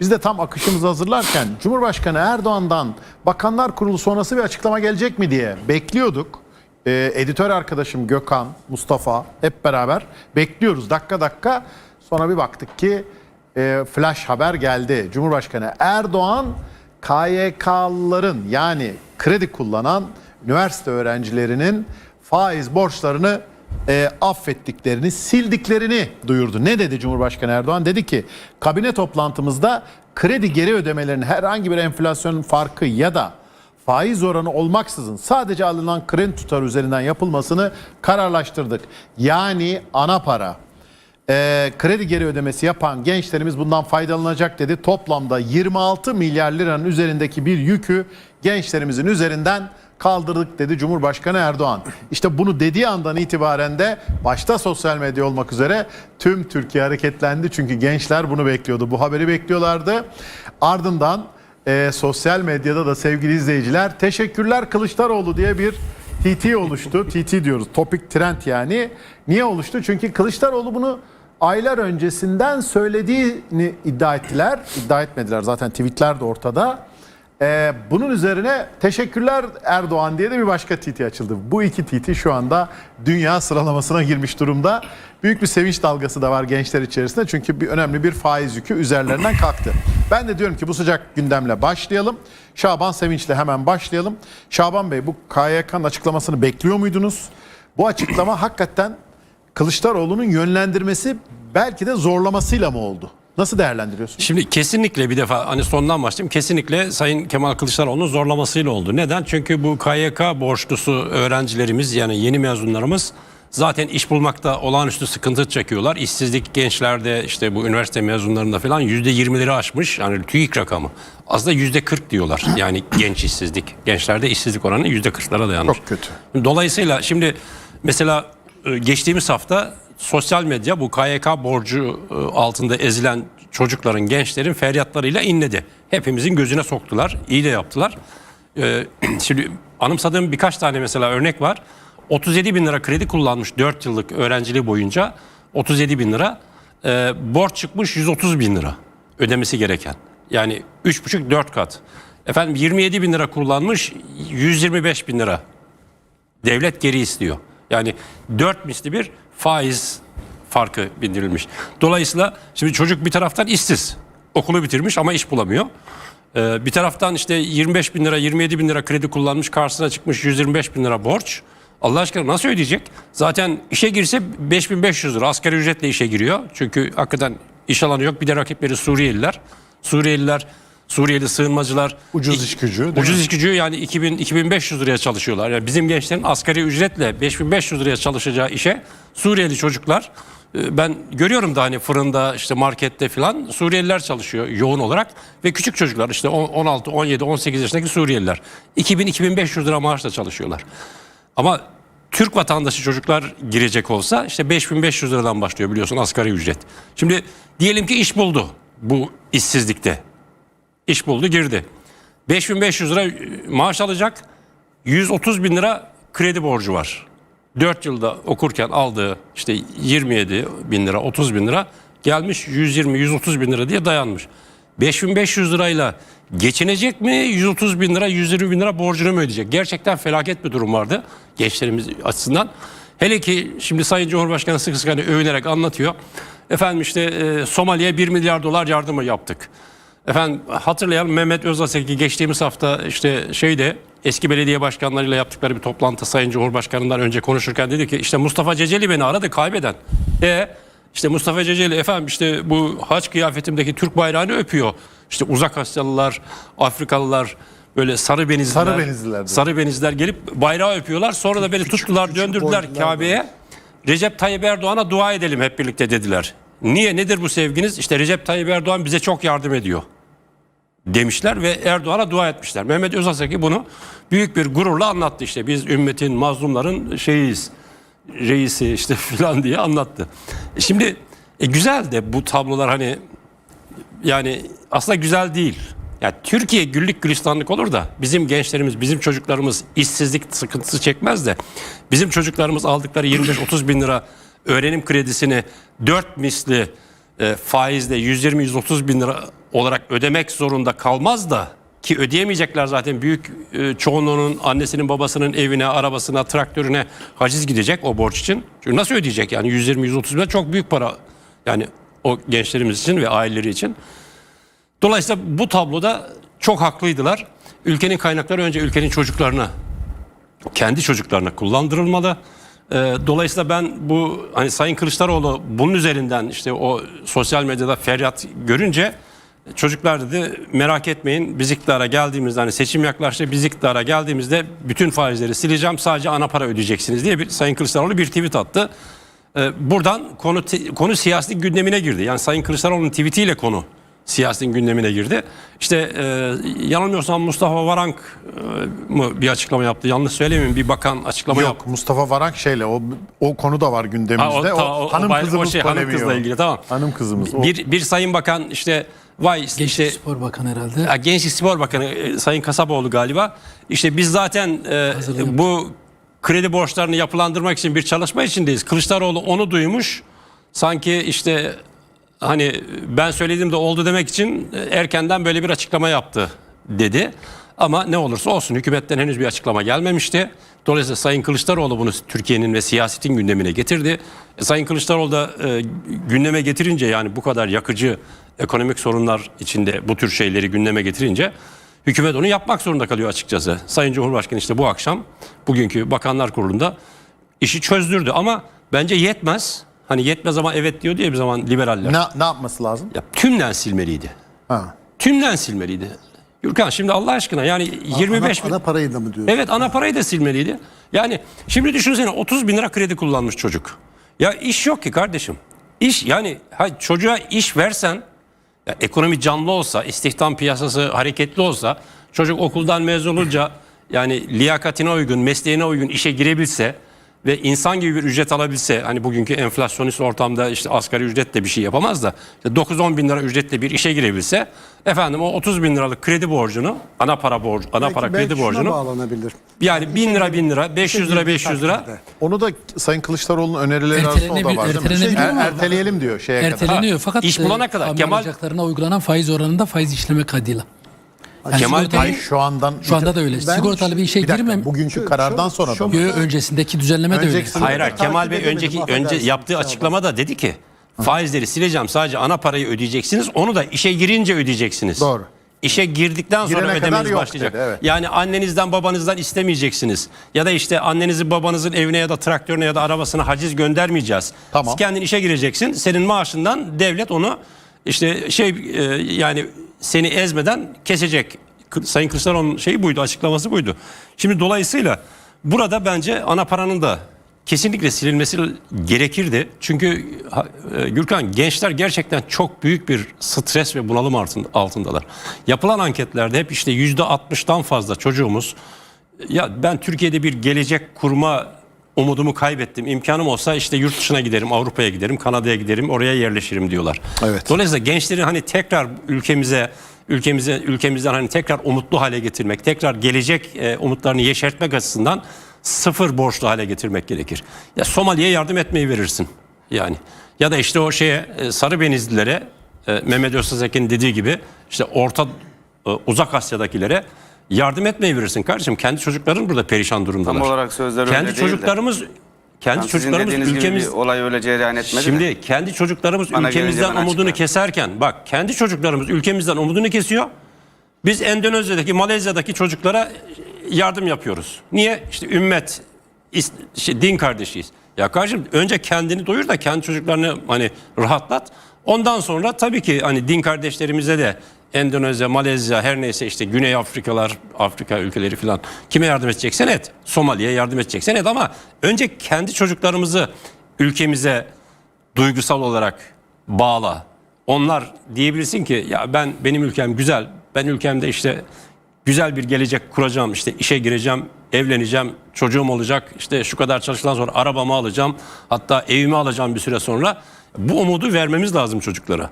Biz de tam akışımızı hazırlarken Cumhurbaşkanı Erdoğan'dan Bakanlar Kurulu sonrası bir açıklama gelecek mi diye bekliyorduk. Ee, editör arkadaşım Gökhan, Mustafa hep beraber bekliyoruz dakika dakika. Sonra bir baktık ki e, flash haber geldi. Cumhurbaşkanı Erdoğan KYK'lıların yani kredi kullanan üniversite öğrencilerinin faiz borçlarını e, affettiklerini, sildiklerini duyurdu. Ne dedi Cumhurbaşkanı Erdoğan? Dedi ki kabine toplantımızda kredi geri ödemelerinin herhangi bir enflasyon farkı ya da faiz oranı olmaksızın sadece alınan kredi tutarı üzerinden yapılmasını kararlaştırdık. Yani ana para e, kredi geri ödemesi yapan gençlerimiz bundan faydalanacak dedi. Toplamda 26 milyar liranın üzerindeki bir yükü gençlerimizin üzerinden kaldırdık dedi Cumhurbaşkanı Erdoğan. İşte bunu dediği andan itibaren de başta sosyal medya olmak üzere tüm Türkiye hareketlendi. Çünkü gençler bunu bekliyordu. Bu haberi bekliyorlardı. Ardından e, sosyal medyada da sevgili izleyiciler teşekkürler Kılıçdaroğlu diye bir TT oluştu. TT diyoruz. Topik trend yani. Niye oluştu? Çünkü Kılıçdaroğlu bunu aylar öncesinden söylediğini iddia ettiler. İddia etmediler zaten tweetler de ortada. Ee, bunun üzerine teşekkürler Erdoğan diye de bir başka TT açıldı. Bu iki TT şu anda dünya sıralamasına girmiş durumda. Büyük bir sevinç dalgası da var gençler içerisinde çünkü bir önemli bir faiz yükü üzerlerinden kalktı. Ben de diyorum ki bu sıcak gündemle başlayalım. Şaban Sevinç'le hemen başlayalım. Şaban Bey bu KYK'nın açıklamasını bekliyor muydunuz? Bu açıklama hakikaten Kılıçdaroğlu'nun yönlendirmesi belki de zorlamasıyla mı oldu? Nasıl değerlendiriyorsunuz? Şimdi kesinlikle bir defa hani sondan başlayayım. Kesinlikle Sayın Kemal Kılıçdaroğlu'nun zorlamasıyla oldu. Neden? Çünkü bu KYK borçlusu öğrencilerimiz yani yeni mezunlarımız zaten iş bulmakta olağanüstü sıkıntı çekiyorlar. İşsizlik gençlerde işte bu üniversite mezunlarında falan yüzde yirmileri aşmış. Yani TÜİK rakamı. Aslında yüzde kırk diyorlar. Yani genç işsizlik. Gençlerde işsizlik oranı yüzde kırklara dayanmış. Çok kötü. Dolayısıyla şimdi mesela e, geçtiğimiz hafta sosyal medya bu KYK borcu e, altında ezilen çocukların, gençlerin feryatlarıyla inledi. Hepimizin gözüne soktular. iyi de yaptılar. E, Şimdi anımsadığım birkaç tane mesela örnek var. 37 bin lira kredi kullanmış 4 yıllık öğrenciliği boyunca 37 bin lira. E, borç çıkmış 130 bin lira ödemesi gereken. Yani 3,5-4 kat. Efendim 27 bin lira kullanmış 125 bin lira devlet geri istiyor. Yani 4 misli bir faiz farkı bindirilmiş. Dolayısıyla şimdi çocuk bir taraftan işsiz. Okulu bitirmiş ama iş bulamıyor. Ee, bir taraftan işte 25 bin lira 27 bin lira kredi kullanmış karşısına çıkmış 125 bin lira borç. Allah aşkına nasıl ödeyecek? Zaten işe girse 5500 lira asgari ücretle işe giriyor. Çünkü hakikaten iş alanı yok. Bir de rakipleri Suriyeliler. Suriyeliler, Suriyeli sığınmacılar. Ucuz iş gücü, Ucuz iş gücü yani 2000 2500 liraya çalışıyorlar. Yani bizim gençlerin asgari ücretle 5500 liraya çalışacağı işe Suriyeli çocuklar e, ben görüyorum da hani fırında işte markette falan Suriyeliler çalışıyor yoğun olarak ve küçük çocuklar işte 16 17 18 yaşındaki Suriyeliler 2000 2500 lira maaşla çalışıyorlar. Ama Türk vatandaşı çocuklar girecek olsa işte 5500 liradan başlıyor biliyorsun asgari ücret. Şimdi diyelim ki iş buldu bu işsizlikte. İş buldu girdi. 5500 lira maaş alacak. 130 bin lira kredi borcu var. 4 yılda okurken aldığı işte 27 bin lira 30 bin lira gelmiş 120-130 bin lira diye dayanmış. 5500 lirayla geçinecek mi 130 bin lira 120 bin lira borcunu mu ödeyecek? Gerçekten felaket bir durum vardı gençlerimiz açısından. Hele ki şimdi Sayın Cumhurbaşkanı sık sık hani övünerek anlatıyor. Efendim işte e, Somali'ye 1 milyar dolar yardımı yaptık. Efendim hatırlayalım Mehmet Özaseki geçtiğimiz hafta işte şeyde eski belediye başkanlarıyla yaptıkları bir toplantı Sayın Cumhurbaşkanı'ndan önce konuşurken dedi ki işte Mustafa Ceceli beni aradı kaybeden. E işte Mustafa Ceceli efendim işte bu haç kıyafetimdeki Türk bayrağını öpüyor. İşte uzak Asyalılar, Afrikalılar böyle sarı benizliler. Sarı benizliler diyor. Sarı benizliler gelip bayrağı öpüyorlar. Sonra da beni tuttular döndürdüler Kabe'ye. Recep Tayyip Erdoğan'a dua edelim hep birlikte dediler. Niye nedir bu sevginiz? İşte Recep Tayyip Erdoğan bize çok yardım ediyor demişler ve Erdoğan'a dua etmişler. Mehmet Özaseki bunu büyük bir gururla anlattı işte biz ümmetin mazlumların şeyiyiz reisi işte filan diye anlattı. Şimdi e güzel de bu tablolar hani yani aslında güzel değil. Ya Türkiye güllük gülistanlık olur da bizim gençlerimiz, bizim çocuklarımız işsizlik sıkıntısı çekmez de bizim çocuklarımız aldıkları 25-30 bin lira öğrenim kredisini 4 misli e, faizle 120-130 bin lira olarak ödemek zorunda kalmaz da ki ödeyemeyecekler zaten büyük e, çoğunluğunun annesinin babasının evine, arabasına, traktörüne haciz gidecek o borç için. Çünkü nasıl ödeyecek yani 120-130 bin çok büyük para yani o gençlerimiz için ve aileleri için. Dolayısıyla bu tabloda çok haklıydılar. Ülkenin kaynakları önce ülkenin çocuklarına, kendi çocuklarına kullandırılmalı. Ee, Dolayısıyla ben bu hani Sayın Kılıçdaroğlu bunun üzerinden işte o sosyal medyada feryat görünce çocuklar dedi merak etmeyin biz iktidara geldiğimizde hani seçim yaklaştı biz iktidara geldiğimizde bütün faizleri sileceğim sadece ana para ödeyeceksiniz diye bir Sayın Kılıçdaroğlu bir tweet attı. Ee, Buradan konu konu siyasi gündemine girdi. Yani Sayın Kılıçdaroğlu'nun tweetiyle konu siyasetin gündemine girdi. İşte e, yanılmıyorsam Mustafa Varank e, mı bir açıklama yaptı? Yanlış söylemeyeyim bir bakan açıklama yaptı. Yok Mustafa Varank şeyle o o konu da var gündemimizde. Ha, o- ta- o, o- hanım o- o kızımız şey, hanım kızla o. ilgili, tamam. Hanım kızımız. O. Bir, bir sayın bakan işte vay Gençlik işte Spor Bakanı herhalde. ya, Gençlik Spor Bakanı e, Sayın Kasapoğlu galiba işte biz zaten e, bu kredi borçlarını yapılandırmak için bir çalışma içindeyiz. Kılıçdaroğlu onu duymuş. Sanki işte hani ben söylediğimde oldu demek için e, erkenden böyle bir açıklama yaptı dedi. Ama ne olursa olsun hükümetten henüz bir açıklama gelmemişti. Dolayısıyla Sayın Kılıçdaroğlu bunu Türkiye'nin ve siyasetin gündemine getirdi. E, Sayın Kılıçdaroğlu da e, gündeme getirince yani bu kadar yakıcı ekonomik sorunlar içinde bu tür şeyleri gündeme getirince hükümet onu yapmak zorunda kalıyor açıkçası. Sayın Cumhurbaşkanı işte bu akşam bugünkü Bakanlar Kurulu'nda işi çözdürdü ama bence yetmez. Hani yetmez ama evet diyor diye bir zaman liberaller. ne, ne yapması lazım? Ya tümden silmeliydi. Ha. Tümden silmeliydi. Gürkan şimdi Allah aşkına yani 25 ana, bin... ana parayı da mı diyor? Evet ana parayı da silmeliydi. Yani şimdi düşünsene 30 bin lira kredi kullanmış çocuk. Ya iş yok ki kardeşim. İş yani ha, çocuğa iş versen ya ekonomi canlı olsa, istihdam piyasası hareketli olsa, çocuk okuldan mezun olunca yani liyakatine uygun, mesleğine uygun işe girebilse ve insan gibi bir ücret alabilse hani bugünkü enflasyonist ortamda işte asgari ücretle bir şey yapamaz da işte 9-10 bin lira ücretle bir işe girebilse efendim o 30 bin liralık kredi borcunu ana para borcu ana Belki- para belki kredi borcunu bağlanabilir. yani 1000 lira 1000 lira 500 lira 500 lira Onu da Sayın Kılıçdaroğlu'nun önerileri arasında o da var. değil mi? ertelenebilir Er- erteleyelim diyor şeye kadar. Erteleniyor fakat iş bulana kadar. Kemal uygulanan faiz oranında faiz işleme kaydıyla. Yani Kemal Ay şu andan şu anda da öyle. Ben- Sigortalı bir işe bir dakika, girmem. bugünkü karardan sonra da? Yo, öncesindeki düzenleme de öyle. Hayır hayır Kemal Bey önceki önce yaptığı açıklamada dedi ki faizleri sileceğim sadece ana parayı ödeyeceksiniz onu da işe girince ödeyeceksiniz. Doğru. İşe girdikten sonra Girene ödemeniz başlayacak. dedi, evet. Yani annenizden babanızdan istemeyeceksiniz. Ya da işte annenizin babanızın evine ya da traktörüne ya da arabasına haciz göndermeyeceğiz. Tamam. Siz kendin işe gireceksin. Senin maaşından devlet onu işte şey e, yani seni ezmeden kesecek. Sayın Kılıçdaroğlu'nun şeyi buydu, açıklaması buydu. Şimdi dolayısıyla burada bence ana paranın da kesinlikle silinmesi gerekirdi. Çünkü e, Gürkan gençler gerçekten çok büyük bir stres ve bunalım altın- altındalar. Yapılan anketlerde hep işte yüzde 60'dan fazla çocuğumuz ya ben Türkiye'de bir gelecek kurma umudumu kaybettim. İmkanım olsa işte yurt dışına giderim, Avrupa'ya giderim, Kanada'ya giderim, oraya yerleşirim diyorlar. Evet. Dolayısıyla gençlerin hani tekrar ülkemize ülkemize ülkemizden hani tekrar umutlu hale getirmek, tekrar gelecek e, umutlarını yeşertmek açısından sıfır borçlu hale getirmek gerekir. Ya Somali'ye yardım etmeyi verirsin yani. Ya da işte o şeye e, Sarı Benizlilere e, Mehmet Öztesekin dediği gibi işte Orta e, Uzak Asya'dakilere yardım etmeyi verirsin kardeşim. Kendi çocukların burada perişan durumdalar. Tam olarak sözler öyle Kendi değil de. çocuklarımız kendi Yani çocuklarımız ülkemiz olay öyle cereyan etmedi Şimdi de. kendi çocuklarımız Bana ülkemizden umudunu açıklarım. keserken bak kendi çocuklarımız ülkemizden umudunu kesiyor. Biz Endonezya'daki, Malezya'daki çocuklara yardım yapıyoruz. Niye? İşte ümmet, is- şey, din kardeşiyiz. Ya kardeşim önce kendini doyur da kendi çocuklarını hani rahatlat. Ondan sonra tabii ki hani din kardeşlerimize de Endonezya, Malezya her neyse işte Güney Afrikalar, Afrika ülkeleri falan kime yardım edeceksen et. Somali'ye yardım edeceksen et ama önce kendi çocuklarımızı ülkemize duygusal olarak bağla. Onlar diyebilsin ki ya ben benim ülkem güzel. Ben ülkemde işte güzel bir gelecek kuracağım. işte işe gireceğim, evleneceğim, çocuğum olacak. işte şu kadar çalıştıktan sonra arabamı alacağım. Hatta evimi alacağım bir süre sonra. Bu umudu vermemiz lazım çocuklara.